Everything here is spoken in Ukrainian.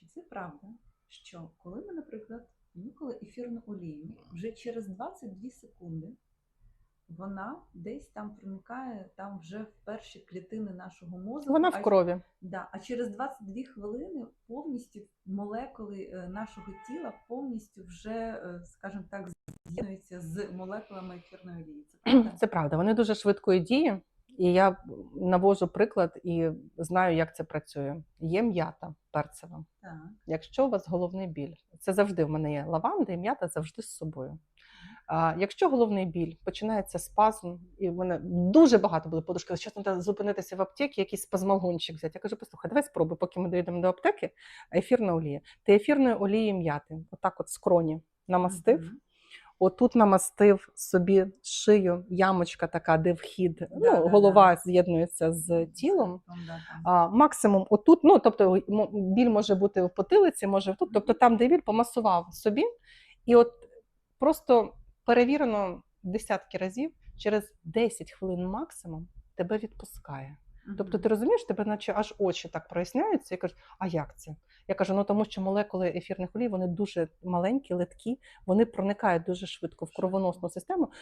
Чи це правда, що коли ми, наприклад, нюхали ефірну олію, вже через 22 секунди вона десь там проникає там вже в перші клітини нашого мозку. Вона в крові. Да, а через 22 хвилини повністю молекули е, нашого тіла повністю вже, е, скажімо так, з'єднуються з молекулами ефірної олії. Це правда? Це правда. Вони дуже швидкої дії, і я навожу приклад і знаю, як це працює. Є м'ята перцева. Так. Якщо у вас головний біль, це завжди в мене є лаванда і м'ята завжди з собою. А, якщо головний біль починається спазм, і в мене дуже багато було подушки, що треба зупинитися в аптеці, якийсь спазмалгончик взяти. Я кажу, послухай, давай спробуй, поки ми доїдемо до аптеки, ефірна олія. Ти ефірної олії м'яти, отак от скроні намастив. Мгм. Отут намастив собі шию, ямочка така, де вхід, ну, Да-да-да. голова з'єднується з тілом. Там, да. А, максимум отут, ну тобто біль може бути в потилиці, може тут, тобто там, де біль, помасував собі, і от просто перевірено десятки разів, через 10 хвилин максимум тебе відпускає. Тобто ти розумієш, тебе наче аж очі так проясняються, і кажеш, а як це? Я кажу, ну тому що молекули ефірних олій вони дуже маленькі, литкі, вони проникають дуже швидко в кровоносну систему.